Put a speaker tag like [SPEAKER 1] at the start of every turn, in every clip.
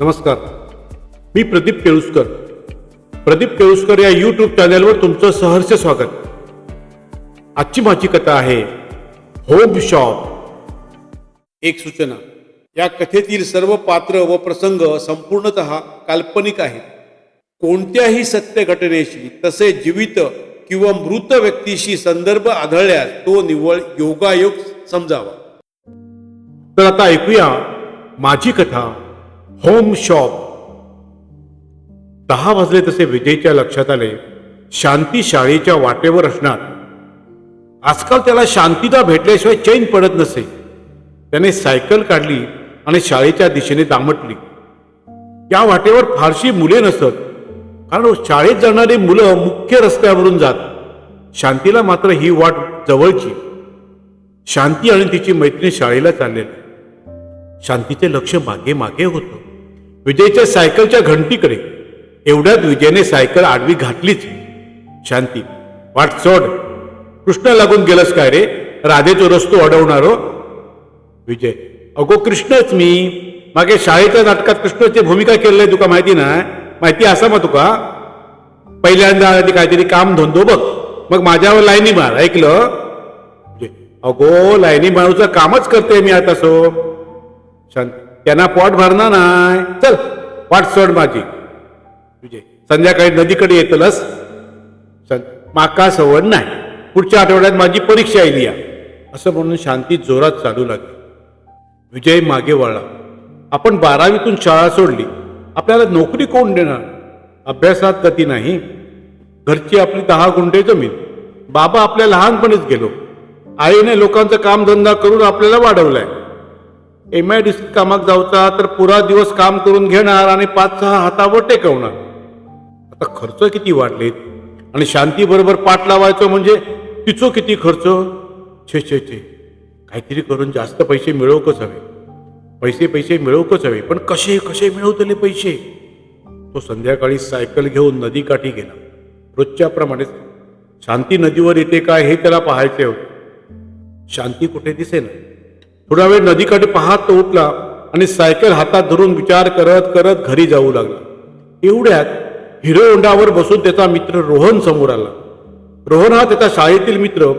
[SPEAKER 1] नमस्कार. मी प्रदीप केळुसकर. प्रदीप केळुसकर या यूट्यूब चॅनलवर तुमचं सहर्ष स्वागत. आजची माझी कथा आहे होम शॉप एक सूचना. या कथेतील सर्व पात्र व प्रसंग संपूर्णत काल्पनिक आहेत. कोणत्याही सत्य घटनेशी तसे जीवित किंवा मृत व्यक्तीशी संदर्भ आढळल्यास तो निव्वळ योगायोग समजावा. तर आता ऐकूया माझी कथा. Home Shop. दहा वाजले तसे विजयच्या लक्षात आले. शांती शाळेच्या वाटेवर असणार. आजकाल त्याला शांतीदा भेटल्याशिवाय चैन पडत नसे. त्याने सायकल काढली आणि शाळेच्या दिशेने दामटली. या वाटेवर फारशी मुले नसत. कारण शाळेत जाणारी मुलं मुख्य रस्त्यावरून जात. शांतीला मात्र ही वाट जवळची. शांती आणि तिची मैत्रीण शाळेला चाललेली. शांतीचे लक्ष मागे मागे होतं. विजयच्या सायकलच्या घंटीकडे. एवढ्यात विजयने सायकल आडवी घातलीच. शांती वाट सोड. कृष्ण लागून गेलंस काय रे? राधेचो रस्तो अडवणारो? विजय अगो कृष्णच मी. मागे शाळेच्या नाटकात कृष्णाची भूमिका केलेली तुका माहिती ना माहिती असा मग तुका? पहिल्यांदा आधी काहीतरी काम धंदो बघ. मग माझ्यावर लाईनी मार ऐकलं? विजय, अगो लाईनी मारूचं कामच करते मी आता सो. शांत त्यांना पोट भरणार नाही. चल वाट सोड माझी. विजय संध्याकाळी नदीकडे येतलस? माका सवड नाही. पुढच्या आठवड्यात माझी परीक्षा येईल या. असं म्हणून शांती जोरात चालू लागली. विजय मागे वळला. आपण बारावीतून शाळा सोडली. आपल्याला नोकरी कोण देणार? अभ्यासात गती नाही. घरची आपली दहा गुंठे जमीन. बाबा आपल्या लहानपणीच गेलो. आईने लोकांचा कामधंदा करून आपल्याला वाढवलाय. एम आय डी कामाक जाऊचा तर पुरा दिवस काम करून घेणार आणि पाच सहा हातावर टेकवणार. आता खर्च किती वाढलेत? आणि शांतीबरोबर पाठ लावायचं म्हणजे तिचो किती खर्च? छे छे छे. काहीतरी करून जास्त पैसे मिळवकच हवे. पैसे पैसे मिळवकच हवे. पण कसे कसे मिळवतले पैसे? तो संध्याकाळी सायकल घेऊन नदीकाठी गेला. रोजच्याप्रमाणेच शांती नदीवर येते काय हे त्याला पाहायचे होते. शांती कुठे दिसेना? थोडा वेळ नदीकाठी पाहत तो उठला आणि सायकल हातात धरून विचार करत करत घरी जाऊ लागला. एवढ्यात हिरो होंडावर बसून त्याचा मित्र रोहन समोर आला. रोहन हा त्याचा शाळेतील मित्र.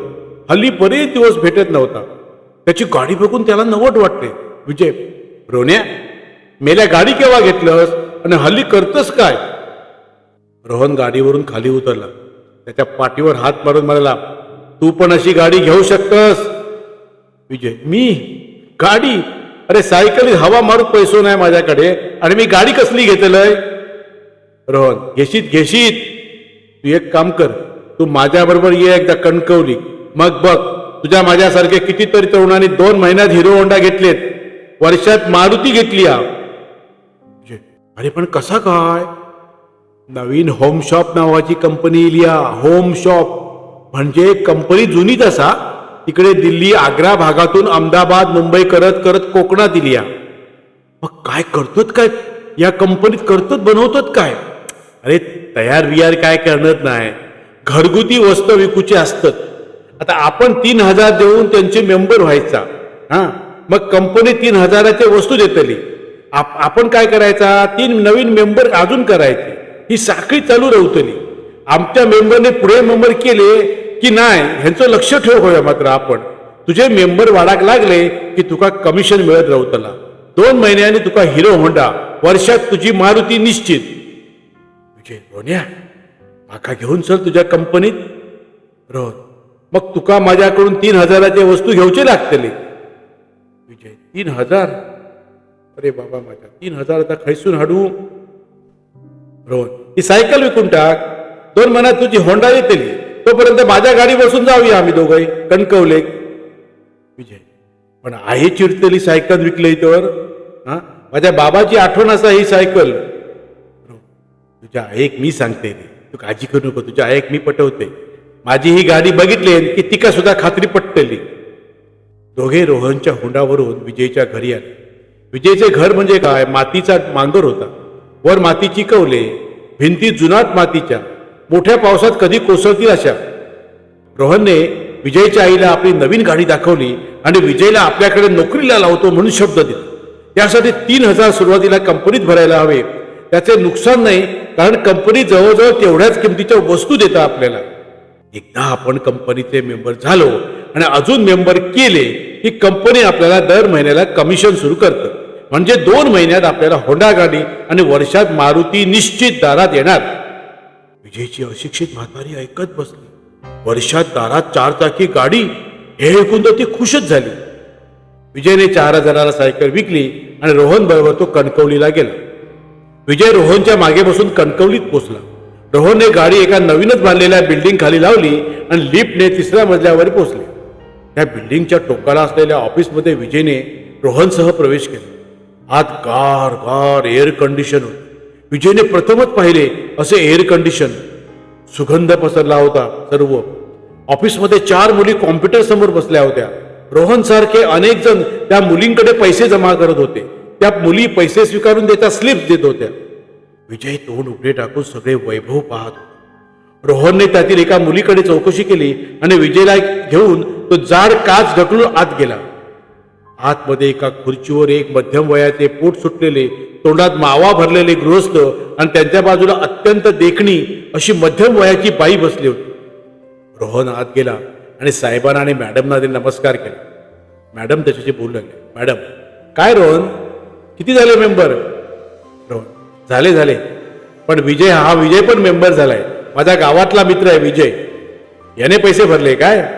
[SPEAKER 1] हल्ली बरेच दिवस भेटत नव्हता. त्याची गाडी बघून त्याला नवट वाटते. विजय रोन्या मेल्या गाडी केव्हा घेतलंस आणि हल्ली करतस काय? रोहन गाडीवरून खाली उतरला. त्याच्या पाठीवर हात मारून म्हणाला तू पण अशी गाडी घेऊ शकतस. विजय. मी? गाडी? अरे सायकल हवा मारूक पैसो नाही माझ्याकडे. आणि मी गाडी कसली घेतलंय? रोहन घेशीत घेशीत. तू एक काम कर. तू माझ्याबरोबर ये एकदा कणकवली. मग बघ तुझ्या माझ्यासारखे कितीतरी तरुणांनी दोन महिन्यात हिरो होंडा घेतलेत. वर्षात मारुती घेतली हा विजय, अरे पण कसा काय? नवीन होम शॉप नावाची कंपनी इली होम शॉप. म्हणजे कंपनी जुनीच असा. तिकडे दिल्ली आग्रा भागातून अहमदाबाद मुंबई करत करत कोकणात दिली या. मग काय करतोत काय? या कंपनीत करतोत बनवतोत काय? अरे तयार वियार काय करणार नाही. घरगुती वस्तू विकूचे असतात. आता आपण तीन हजार देऊन त्यांचे मेंबर व्हायचा. हा? मग कंपनी तीन हजाराच्या वस्तू देतली. आप- आपण काय करायचा? तीन नवीन मेंबर अजून करायचे. ही साखळी चालू राहतली आमच्या मेंबरने पुढे मेंबर केले की नाही ह्यांचं लक्ष ठेव होया मात्र आपण. तुझे मेंबर वाढाक लागले की तुका कमिशन मिळत राहतला दोन महिन्यांनी तुका हिरो होंडा. वर्षात तुझी मारुती निश्चित. विजय रोन्या माका घेऊन चल तुझ्या कंपनीत. रोहन मग तुका माझ्याकडून तीन हजाराच्या वस्तू घेऊचे लागतले. विजय तीन हजार? अरे बाबा माझ्या तीन हजार आता खैसून हाडू. रोहन ही सायकल विकून टाक. दोन महिन्यात तुझी होंडा येतली. तोपर्यंत माझ्या गाडी बसून जाऊया आम्ही दोघे कणकवले. विजय. पण आहे चिरतली सायकल विकली तर हा? माझ्या बाबाची आठवण असा ही सायकल. तुझ्या आईक मी सांगते तू काळजी करू नको. तुझ्या आईक मी पटवते. माझी ही गाडी बघितली की तिका सुद्धा खात्री पटतली दोघे रोहनच्या हुंडावरून विजयच्या घरी आले. विजयचे घर म्हणजे काय? मातीचा मांगर होता. वर मातीची कवले भिंती जुनाट मातीच्या. मोठ्या पावसात कधी कोसळतील अशा? रोहनने विजयच्या आईला आपली नवीन गाडी दाखवली आणि विजयला आपल्याकडे नोकरीला लावतो म्हणून शब्द दिला. त्यासाठी तीन हजार सुरुवातीला कंपनीत भरायला हवे. त्याचे नुकसान नाही कारण कंपनी जवळजवळ तेवढ्याच किमतीच्या वस्तू देतात आपल्याला. एकदा आपण कंपनीचे मेंबर झालो आणि अजून मेंबर केले की कंपनी आपल्याला दर महिन्याला कमिशन सुरू करतं. म्हणजे दोन महिन्यात आपल्याला होंडा गाडी आणि वर्षात मारुती निश्चित दारात येणार. विजयची अशिक्षित म्हातारी ऐकत बसली. वर्षात दारात चार चाकी गाडी हे ऐकून तर ती खुशच झाली. विजयने चार हजाराला सायकल विकली आणि रोहन बरोबर तो कणकवलीला गेला. विजय रोहनच्या मागे बसून कणकवलीत पोचला. रोहनने गाडी एका नवीनच बांधलेल्या बिल्डिंग खाली लावली आणि लिफ्टने तिसऱ्या मजल्यावर पोचले. त्या बिल्डिंगच्या टोकाला असलेल्या ऑफिसमध्ये विजयने रोहनसह प्रवेश केला. आत गार गार एअर कंडिशन होती. विजयने प्रथमच पाहिले असे एअर कंडिशन सुगंध पसरला होता सर्व. ऑफिसमध्ये चार मुली कॉम्प्युटर समोर बसल्या होत्या. रोहन सारखे अनेक जण त्या मुलींकडे पैसे जमा करत होते. त्या मुली पैसे स्वीकारून देता स्लिप देत होत्या. विजय तोंड उघडे टाकून सगळे वैभव पाहत होता. रोहनने त्यातील एका मुलीकडे चौकशी केली आणि विजयला घेऊन तो जाड काच ढकलून आत गेला. आतमध्ये एका खुर्चीवर एक मध्यम वयाचे पोट सुटलेले तोंडात मावा भरलेले गृहस्थ आणि त्यांच्या बाजूला अत्यंत देखणी अशी मध्यम वयाची बाई बसली होती. रोहन आत गेला आणि साहेबांना आणि मॅडमना ते नमस्कार केला. मॅडम त्याच्याशी बोलू लागले. मॅडम काय रोहन? किती झाले मेंबर? रोहन झाले झाले. पण विजय हा विजय पण मेंबर झालाय. माझ्या गावातला मित्र आहे विजय. याने पैसे भरले काय?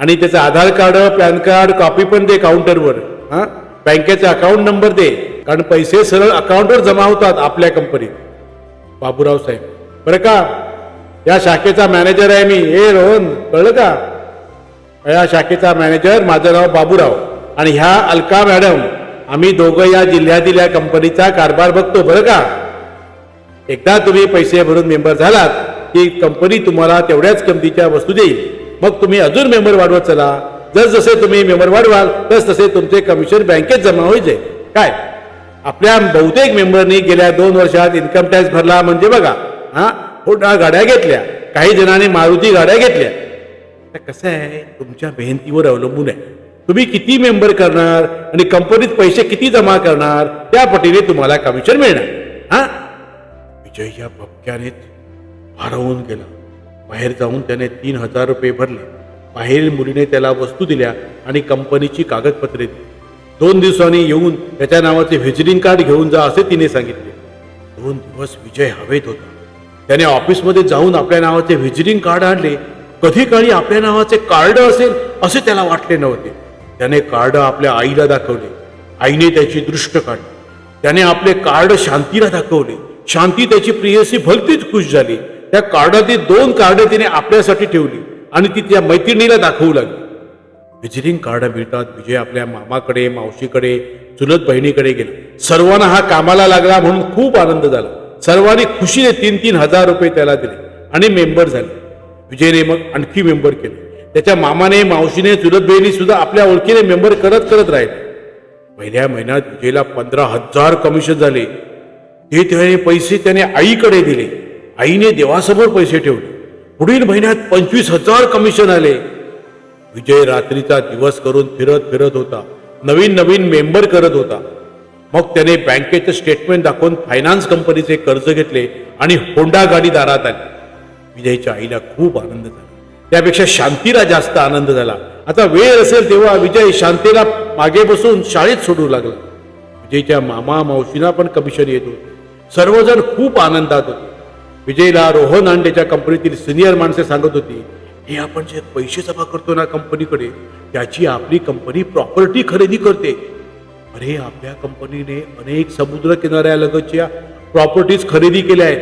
[SPEAKER 1] आणि त्याचं Aadhaar card PAN card copy पण दे काउंटरवर हां? बँकेचा अकाउंट नंबर दे. कारण पैसे सरळ अकाउंटवर जमा होतात आपल्या कंपनीत बाबूराव साहेब. बरं का? या शाखेचा मॅनेजर आहे मी. ए रोहन कळलं का? या शाखेचा मॅनेजर माझं नाव बाबूराव. आणि ह्या अलका मॅडम आम्ही दोघं या जिल्ह्यातील या कंपनीचा कारभार बघतो. बरं का? एकदा तुम्ही पैसे भरून मेंबर झालात की कंपनी तुम्हाला तेवढ्याच किमतीच्या वस्तू देईल. मग तुम्ही अजून मेंबर वाढवत चला. जस जसे तुम्ही मेंबर वाढवाल तस तसे तुमचे कमिशन बँकेत जमा होईल. काय? आपल्या बहुतेक मेंबरनी गेल्या दोन वर्षात इन्कम टॅक्स भरला म्हणजे बघा हा? होंडा गाड्या घेतल्या. काही जणांनी मारुती गाड्या घेतल्या. तर कसं आहे? तुमच्या मेहनतीवर अवलंबून आहे. तुम्ही किती मेंबर करणार आणि कंपनीत पैसे किती जमा करणार त्या पटीने तुम्हाला कमिशन मिळणार. हा? विजय या भपक्याने हरवून गेला. बाहेर जाऊन त्याने तीन हजार रुपये भरले. बाहेर मुलीने त्याला वस्तू दिल्या आणि कंपनीची कागदपत्रे दिली. दोन दिवसांनी येऊन त्याच्या नावाचे व्हिजिटिंग कार्ड घेऊन जा असे तिने सांगितले. दोन दिवस विजय हवेत होता. त्याने ऑफिसमध्ये जाऊन आपल्या नावाचे व्हिजिटिंग कार्ड आणले. कधी काळी आपल्या नावाचे कार्ड असेल असे त्याला वाटले नव्हते. त्याने कार्ड आपल्या आईला दाखवले. आईने त्याची दृष्ट काढली. त्याने आपले कार्ड शांतीला दाखवले. शांती त्याची प्रियसी भलतीच खुश झाली. त्या कार्डातील दोन कार्ड तिने आपल्यासाठी ठेवली आणि ती त्या मैत्रिणीला दाखवू लागली. व्हिजिटिंग कार्ड मिळतात विजय आपल्या मामाकडे मावशीकडे चुलत बहिणीकडे गेला. सर्वांना हा कामाला लागला म्हणून खूप आनंद झाला. सर्वांनी खुशीने तीन तीन हजार रुपये त्याला दिले आणि मेंबर झाले. विजयने मग आणखी मेंबर केले. त्याच्या मामाने मावशीने चुलत बहिणी सुद्धा आपल्या ओळखीने मेंबर करत करत राहिले. पहिल्या महिन्यात विजयला पंधरा हजार कमिशन झाले. ते त्याने पैसे त्याने आईकडे दिले. आईने देवासमोर पैसे ठेवले. पुढील महिन्यात पंचवीस हजार कमिशन आले. विजय रात्रीचा दिवस करून फिरत फिरत होता. नवीन नवीन मेंबर करत होता. मग त्याने बँकेचे स्टेटमेंट दाखवून फायनान्स कंपनीचे कर्ज घेतले आणि होंडा गाडी दारात आली. विजयच्या आईला खूप आनंद झाला. त्यापेक्षा शांतीला जास्त आनंद झाला. आता वेळ असेल तेव्हा विजय शांतीला मागे बसून शाळेत सोडू लागला. विजयच्या मामा मावशीला पण कमिशन येत होते. सर्वजण खूप आनंदात होते. विजयला रोहन आंडेच्या कंपनीतील सिनियर माणसे सांगत होती हे आपण जे पैसे जमा करतो ना कंपनीकडे त्याची आपली कंपनी प्रॉपर्टी खरेदी करते. अरे आपल्या कंपनीने अनेक समुद्र किनाऱ्यालगतच्या प्रॉपर्टीज खरेदी केल्या आहेत.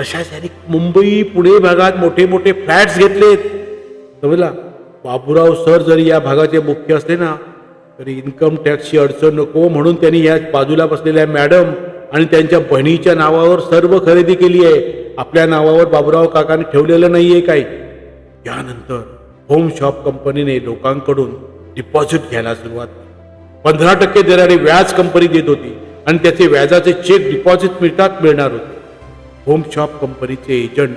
[SPEAKER 1] तशाच यांनी मुंबई पुणे भागात मोठे मोठे फ्लॅट्स घेतलेत. समजला? बाबूराव सर जरी या भागाचे मुख्य असले ना तरी इन्कम टॅक्सची अडचण नको म्हणून त्यांनी या बाजूला बसलेल्या मॅडम आणि त्यांच्या बहिणीच्या नावावर सर्व खरेदी केली आहे. आपल्या नावावर बाबूराव काकाने ठेवलेलं नाहीये काही. यानंतर होम शॉप कंपनीने लोकांकडून डिपॉझिट घ्यायला सुरुवात पंधरा टक्के दराने व्याज कंपनी देत होती आणि त्याचे व्याजाचे चेक डिपॉझिट मिळतात मिळणार होते. होम शॉप कंपनीचे एजंट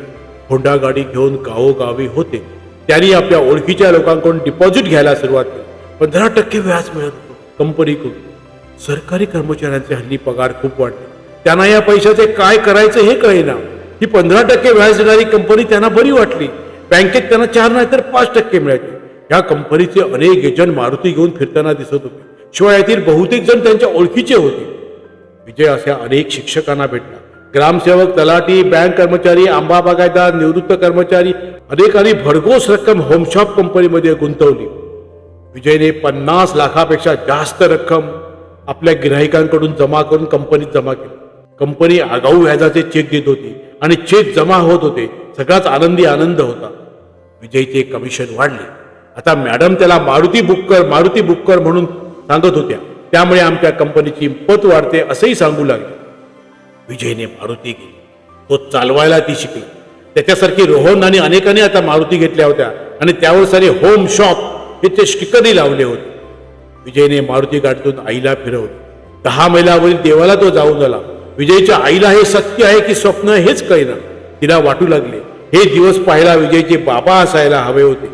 [SPEAKER 1] होंडा गाडी घेऊन गावोगावी होते. त्यांनी आपल्या ओळखीच्या लोकांकडून डिपॉझिट घ्यायला सुरुवात केली. पंधरा टक्के व्याज मिळत होतं कंपनीकडून सरकारी कर्मचाऱ्यांचे हल्ली पगार खूप वाढले. त्यांना या पैशाचे काय करायचं हे कळेना. ही पंधरा टक्के व्याज देणारी कंपनी त्यांना बरी वाटली. बँकेत त्यांना चार नाही तर पाच टक्के मिळाले या कंपनीचे अनेक एजंट मारुती घेऊन फिरताना दिसत होते. शिवाय यातील बहुतेक जण त्यांच्या ओळखीचे होते. विजय अशा अनेक शिक्षकांना भेटला. ग्रामसेवक तलाठी बँक कर्मचारी आंबा बागायदार निवृत्त कर्मचारी अनेकांनी भरघोस रक्कम होमशॉप कंपनीमध्ये गुंतवली. विजयने पन्नास लाखापेक्षा जास्त रक्कम आपल्या गिराहिकांकडून जमा करून कंपनीत जमा केली. कंपनी आगाऊ व्याजाचे चेक देत होती. आणि चेक जमा होत होते. सगळाच आनंदी आनंद होता. विजयचे कमिशन वाढले. आता मॅडम त्याला मारुती बुक कर मारुती बुक कर म्हणून सांगत होत्या. त्यामुळे आमच्या कंपनीची पत वाढते असंही सांगू लागले. विजयने मारुती घेतली तो चालवायला ती शिकली. त्याच्यासारखी रोहन आणि अनेकांनी आता मारुती घेतल्या होत्या. आणि त्यावर सारे होम शॉप हे ते स्टिकरही लावले होते. विजयने मारुती गाठून आईला फिरवली. दहा मैलावरील देवाला तो जाऊन आला. विजयच्या आईला हे सत्य आहे की स्वप्न हेच कळेना. तिला वाटू लागले. हे दिवस पाहायला विजयचे बाबा असायला हवे होते.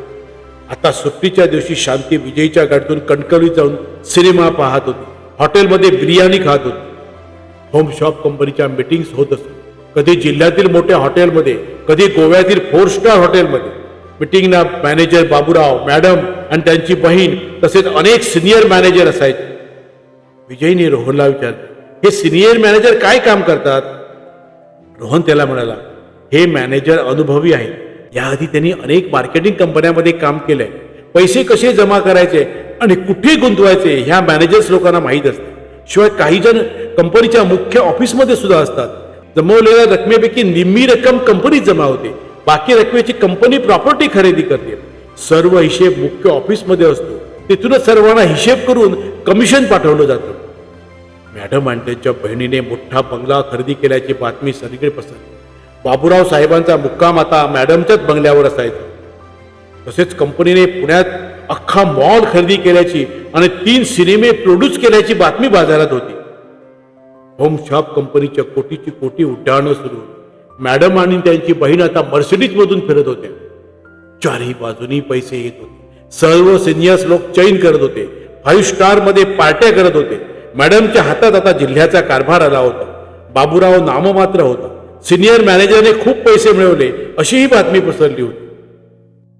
[SPEAKER 1] आता सुट्टीच्या दिवशी शांती विजयच्या गाडीतून कणकवली जाऊन सिनेमा पाहत होती. हॉटेलमध्ये बिर्याणी खात होती. होम शॉप कंपनीच्या मीटिंग्स होत असत. कधी जिल्ह्यातील मोठ्या हॉटेलमध्ये कधी गोव्यातील फोर स्टार हॉटेलमध्ये. मीटिंगला मॅनेजर बाबूराव मॅडम आणि त्यांची बहीण तसेच अनेक सिनियर मॅनेजर असायचे. विजयने रोहनला विचारले हे सिनियर मॅनेजर काय काम करतात? रोहन त्याला म्हणाला हे मॅनेजर अनुभवी आहेत. याआधी त्यांनी अनेक मार्केटिंग कंपन्यांमध्ये काम केलंय. पैसे कसे जमा करायचे आणि कुठे गुंतवायचे ह्या मॅनेजर्स लोकांना माहीत असते. शिवाय काही जण कंपनीच्या मुख्य ऑफिसमध्ये सुद्धा असतात. जमवलेल्या रकमेपैकी निम्मी रक्कम कंपनीत जमा होते. बाकी रकमेची कंपनी प्रॉपर्टी खरेदी करते. सर्व हिशेब मुख्य ऑफिसमध्ये असतो. तिथूनच सर्वांना हिशेब करून कमिशन पाठवलं जातं. मॅडम आणि त्यांच्या बहिणीने मोठा बंगला खरेदी केल्याची बातमी सगळीकडे पसरली. बाबूराव साहेबांचा मुक्काम आता मॅडमच्याच बंगल्यावर असायचा. तसेच कंपनीने पुण्यात अख्खा मॉल खरेदी केल्याची आणि तीन सिनेमे प्रोड्यूस केल्याची बातमी बाजारात होती. होम शॉप कंपनीच्या कोटीची कोटी उड्डाणं सुरू होती. मॅडम आणि त्यांची बहीण आता मर्सिडीज मधून फिरत होत्या. चारही बाजूनी पैसे येत होते. सर्व सिनियर्स लोक चैन करत होते. फाईव्ह स्टारमध्ये पार्ट्या करत होते. मॅडमच्या हातात आता जिल्ह्याचा कारभार आला होता. बाबूराव नाममात्र होता. सिनियर मॅनेजरने खूप पैसे मिळवले अशीही बातमी पसरली होती.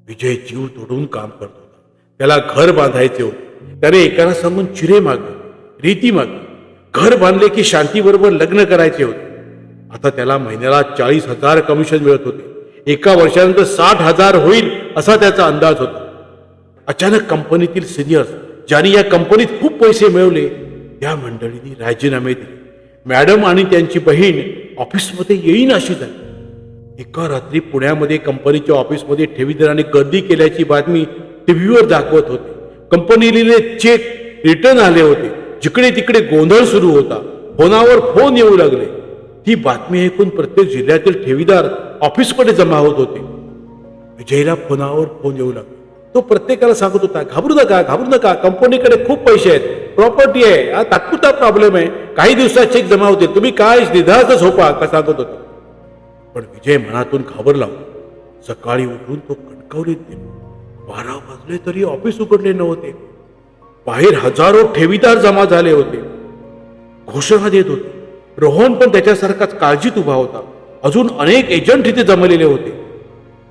[SPEAKER 1] विजय जीव तोडून काम करत होता. त्याला घर बांधायचे होते. त्याने एकाला सांगून चिरे मागले रीती मागली घर बांधले की शांतीबरोबर लग्न करायचे होते. आता त्याला महिन्याला चाळीस हजार कमिशन मिळत होते. एका वर्षानंतर साठ हजार होईल असा त्याचा अंदाज होता. अचानक कंपनीतील सिनियर्स ज्यांनी या कंपनीत खूप पैसे मिळवले त्या मंडळींनी राजीनामे दिले. मॅडम आणि त्यांची बहीण ऑफिसमध्ये येईन अशी झाली. एका रात्री पुण्यामध्ये कंपनीच्या ऑफिसमध्ये ठेवीदाराने गर्दी केल्याची बातमी टीव्हीवर दाखवत होते. कंपनीने चेक रिटर्न आले होते. जिकडे तिकडे गोंधळ सुरू होता. फोनावर फोन येऊ लागले. ती बातमी ऐकून प्रत्येक जिल्ह्यातील ठेवीदार ऑफिसमध्ये जमा होत होते. विजयला फोनावर फोन येऊ लागला. तो प्रत्येकाला सांगत होता घाबरू नका घाबरू नका कंपनीकडे खूप पैसे आहेत प्रॉपर्टी आहे हा तात्पुरता प्रॉब्लेम आहे काही दिवसात चेक जमा होतील तुम्ही काय निधास्त झोपा का सांगत होता. पण विजय मनातून घाबरला. सकाळी उठून तो कणकवलीत बारा वाजले तरी ऑफिस उघडले नव्हते. बाहेर हजारो ठेवीदार जमा झाले होते. घोषणा देत होते. रोहन पण त्याच्यासारखाच काळजीत उभा होता. अजून अनेक एजंट तिथे जमलेले होते.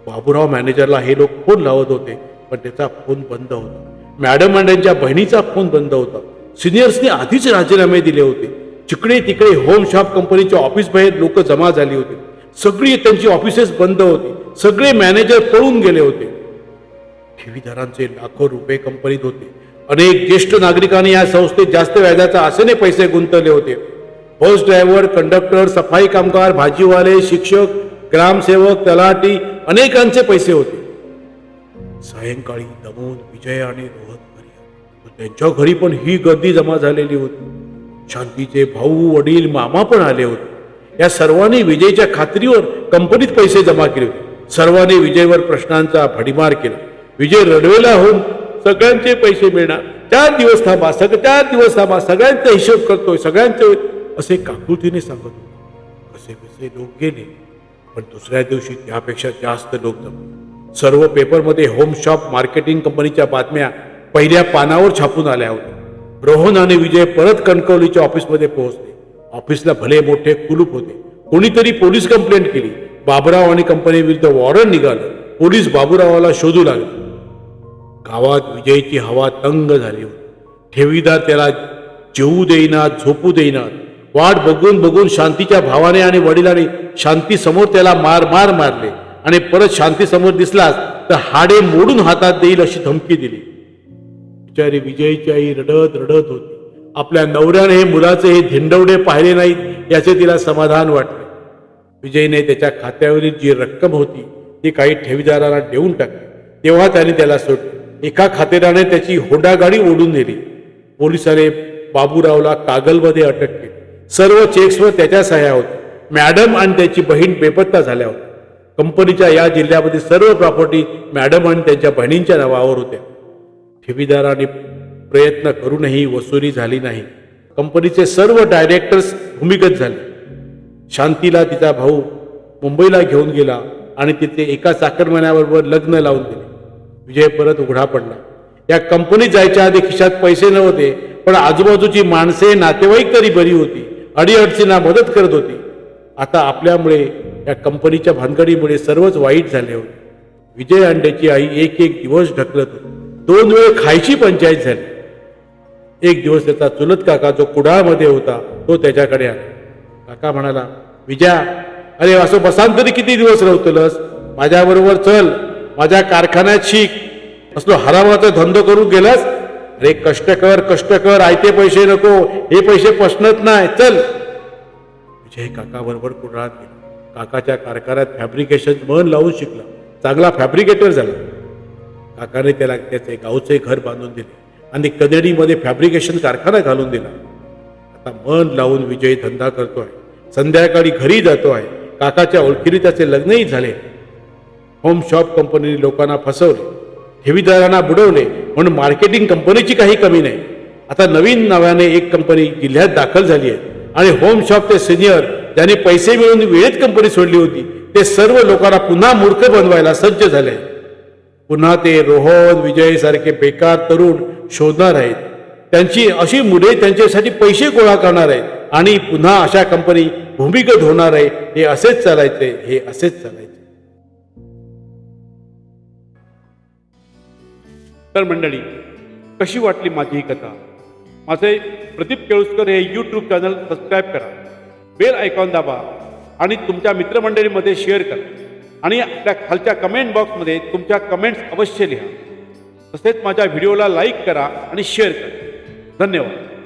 [SPEAKER 1] बाबूराव मॅनेजरला हे लोक फोन लावत होते. पण त्याचा फोन बंद होता. मॅडम आणि त्यांच्या बहिणीचा फोन बंद होता. सिनियर्सने आधीच राजीनामे दिले होते. जिकडे तिकडे होम शॉप कंपनीच्या ऑफिस बाहेर लोक जमा झाली होती. सगळी त्यांची ऑफिसेस बंद होती. सगळे मॅनेजर पळून गेले होते. ठेवीदारांचे लाखो रुपये कंपनीत होते. अनेक ज्येष्ठ नागरिकांनी या संस्थेत जास्त व्याजाचा आशेने पैसे गुंतवले होते. बस ड्रायव्हर कंडक्टर सफाई कामगार भाजीवाले शिक्षक ग्रामसेवक तलाठी अनेकांचे पैसे होते. सायंकाळी दमून विजय आणि रोहन त्यांच्या घरी पण ही गर्दी जमा झालेली होती. शांतीचे भाऊ वडील मामा पण आले होते. या सर्वांनी विजयच्या खात्रीवर कंपनीत पैसे जमा केले होते. सर्वांनी विजयवर प्रश्नांचा भडीमार केला. विजय रडवेला होऊन सगळ्यांचे पैसे मिळणार. त्या दिवस थांबा सग त्या दिवस थांबा सगळ्यांचा हिशोब करतोय सगळ्यांचे असे काकुतीने सांगत होते. कसे कसे लोक गेले पण दुसऱ्या दिवशी त्यापेक्षा जास्त लोक जमले. सर्व पेपरमध्ये होम शॉप मार्केटिंग कंपनीच्या बातम्या पहिल्या पानावर छापून आल्या होत्या. रोहन आणि विजय परत कणकवलीच्या ऑफिसमध्ये पोहोचले. ऑफिसला भले मोठे कुलूप होते कोणीतरी पोलीस कंप्लेंट केली. बाबुराव आणि कंपनीविरुद्ध वॉरंट निघालं. पोलीस बाबुरावाला शोधू लागले. गावात विजयची हवा तंग झाली होती. ठेवीदार त्याला जेवू देईनात झोपू देईनात वाट बघून बघून शांतीच्या भावाने आणि वडिलांनी शांती समोर त्याला मार मार मारले. आणि परत शांती समोर दिसलास तर हाडे मोडून हातात देईल अशी धमकी दिली. बिचारी विजयची आई रडत रडत होती. आपल्या नवऱ्याने हे मुलाचे हे धिंडवडे पाहिले नाहीत याचे तिला समाधान वाटले. विजयने त्याच्या खात्यावरील जी रक्कम होती ती काही ठेवीदारांना देऊन टाकली. तेव्हा त्याने त्याला सोडले. एका खातेदाराने त्याची होंडा गाडी ओढून नेली. पोलिसाने बाबूरावला कागलमध्ये अटक केली. सर्व चेक्सवर त्याच्या सह्या होत्या. मॅडम आणि त्याची बहीण बेपत्ता झाल्या होत्या. कंपनीच्या या जिल्ह्यामध्ये सर्व प्रॉपर्टी मॅडम आणि त्यांच्या बहिणींच्या नावावर होत्या ठेवीदाराने प्रयत्न करूनही वसुली झाली नाही. कंपनीचे सर्व डायरेक्टर्स भूमिगत झाले. शांतीला तिचा भाऊ मुंबईला घेऊन गेला आणि तिथे एका चाकरमान्याबरोबर लग्न लावून दिले. विजय परत उघडा पडला. या कंपनीत जायच्या आधी खिशात पैसे नव्हते पण आजूबाजूची माणसे नातेवाईक तरी बरी होती. अडीअडचणींना मदत करत होती. आता आपल्यामुळे या कंपनीच्या भानगडीमुळे सर्वच वाईट झाले होते. विजय अंड्याची आई एक एक दिवस ढकलत होती. दोन वेळ खायची पंचायत झाली. एक दिवस त्याचा चुलत काका जो कुडाळमध्ये होता तो त्याच्याकडे आला. काका म्हणाला विजया अरे असं बसान तरी किती दिवस राहतलस माझ्याबरोबर चल माझ्या कारखान्यात शिक. असलो हरामाचा धंदो करून गेलास? अरे कष्ट कर कष्ट कर आयते पैसे नको हे पैसे पसणत नाही चल. विजय काका बरोबर कुडाळात गेला. काकाच्या कारखान्यात फॅब्रिकेशन मन लावून शिकला. चांगला फॅब्रिकेटर झाला. काकाने त्याला त्याचे गावचे घर बांधून दिले आणि कनेडीमध्ये फॅब्रिकेशन कारखाना घालून दिला. आता मन लावून विजय धंदा करतो आहे संध्याकाळी घरी जातो आहे काकाच्या ओळखीने त्याचे लग्नही झाले. होम शॉप कंपनीने लोकांना फसवले. ठेवीदारांना बुडवले. म्हणून मार्केटिंग कंपनीची काही कमी नाही. आता नवीन नव्याने एक कंपनी जिल्ह्यात दाखल झाली आहे. आणि होम शॉपचे सिनियर ज्यांनी पैसे मिळून वेळेत कंपनी सोडली होती ते सर्व लोकांना पुन्हा मूर्ख बनवायला सज्ज झाले. पुन्हा ते रोहन विजय सारखे बेकार तरुण शोधणार आहेत. त्यांची अशी मुले त्यांच्यासाठी पैसे गोळा करणार आहेत आणि पुन्हा अशा कंपनी भूमिगत होणार आहे हे असेच चालायचे हे असेच चालायचे. तर मंडळी कशी वाटली माझी ही कथा? माझे प्रदीप केळुसकर हे यूट्यूब चॅनल सबस्क्राईब करा. बेल आयकॉन दाबा आणि तुमच्या मित्रमंडळीमध्ये शेअर करा. आणि आपल्या खालच्या कमेंट बॉक्समध्ये तुमच्या कमेंट्स अवश्य लिहा. तसेच माझ्या व्हिडिओला लाईक करा आणि शेअर करा. धन्यवाद.